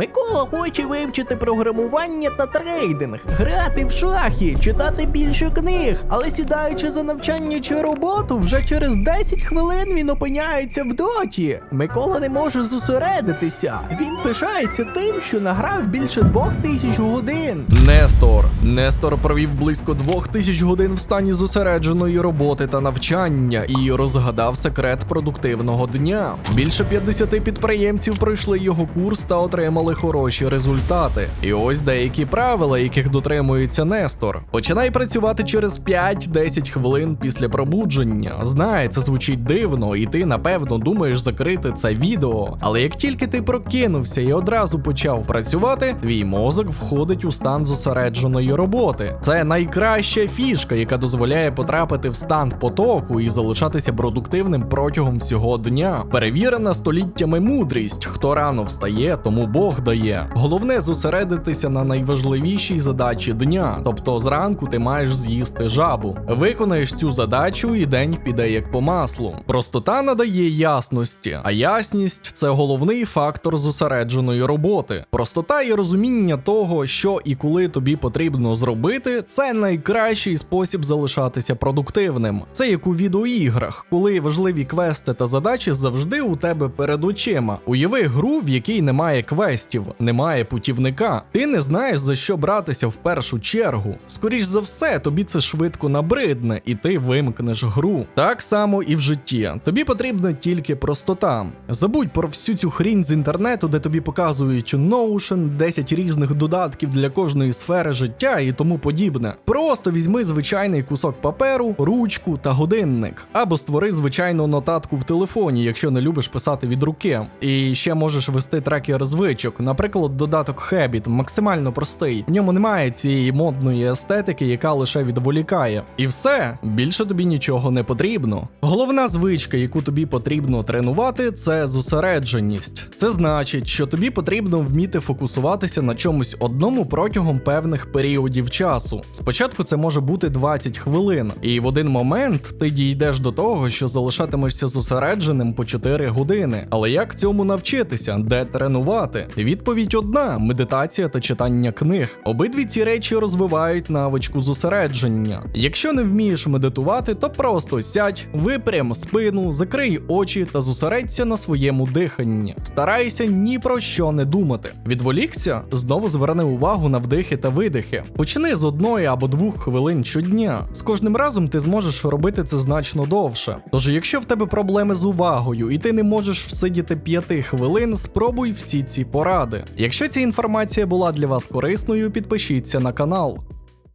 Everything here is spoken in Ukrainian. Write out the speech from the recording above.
Микола хоче вивчити програмування та трейдинг, грати в шахи, читати більше книг, але сідаючи за навчання чи роботу, вже через 10 хвилин він опиняється в доті. Микола не може зосередитися. Він пишається тим, що награв більше двох тисяч годин. Нестор. Нестор провів близько двох тисяч годин в стані зосередженої роботи та навчання і розгадав секрет продуктивного дня. Більше 50 підприємців пройшли його курс та отримали хороші результати. І ось деякі правила, яких дотримується Нестор. Починай працювати через 5-10 хвилин після пробудження. Знає, це звучить дивно, і ти напевно думаєш закрити це відео. Але як тільки ти прокинувся і одразу почав працювати, твій мозок входить у стан зосередженої роботи. Це найкраща фішка, яка дозволяє потрапити в стан потоку і залишатися продуктивним протягом всього дня. Перевірена століттями мудрість. Хто рано встає, тому Бог дає. Головне зосередитися на найважливішій задачі дня. Тобто зранку ти маєш з'їсти жабу. Виконаєш цю задачу, і день піде як по маслу. Простота надає ясності, а ясність це головний фактор зосередженої роботи. Простота і розуміння того, що і коли тобі потрібно зробити, це найкращий спосіб залишатися продуктивним. Це як у відеоіграх, коли важливі квести та задачі завжди у тебе перед очима. Уяви гру, в якій немає квестів, немає путівника. Ти не знаєш за що братися в першу чергу. Скоріш за все, тобі це швидко набридне, і ти вимкнеш гру. Так само і в житті. Тобі потрібна тільки простота. Забудь про всю цю хрінь з інтернету, де тобі показують Notion, 10 різних додатків для кожної сфери життя і тому подібне. Просто візьми звичайний кусок паперу, ручку та годинник, або створи звичайну нотатку в телефоні, якщо не любиш писати від руки. І ще можеш вести трекер звичок, наприклад, додаток Habit, максимально простий. В ньому немає цієї модної естетики, яка лише відволікає. І все, більше тобі нічого не потрібно. Головна звичка, яку тобі потрібно тренувати, це зосередженість. Це значить, що тобі потрібно вміти фокусуватися на чомусь одному протягом певних періодів часу. Спочатку це може бути 20 хвилин, і в один момент ти дійдеш до того, що залишатимешся зосередженим по 4 години. Але як цьому навчитися, де тренувати? Відповідь одна: медитація та читання книг. Обидві ці речі розвивають навичку зосередження. Якщо не вмієш медитувати, то просто сядь, випрям спину, закрий очі та зосередься на своєму диханні. Старайся ні про що не думати. Відволікся? Знову зверни увагу на вдихи та видихи. Почни з одної або двох хвилин щодня. З кожним разом ти зможеш робити це значно довше. Тож, якщо в тебе проблеми з увагою і ти не можеш всидіти 5 хвилин, спробуй всі ці поради. Якщо ця інформація була для вас корисною, підпишіться на канал.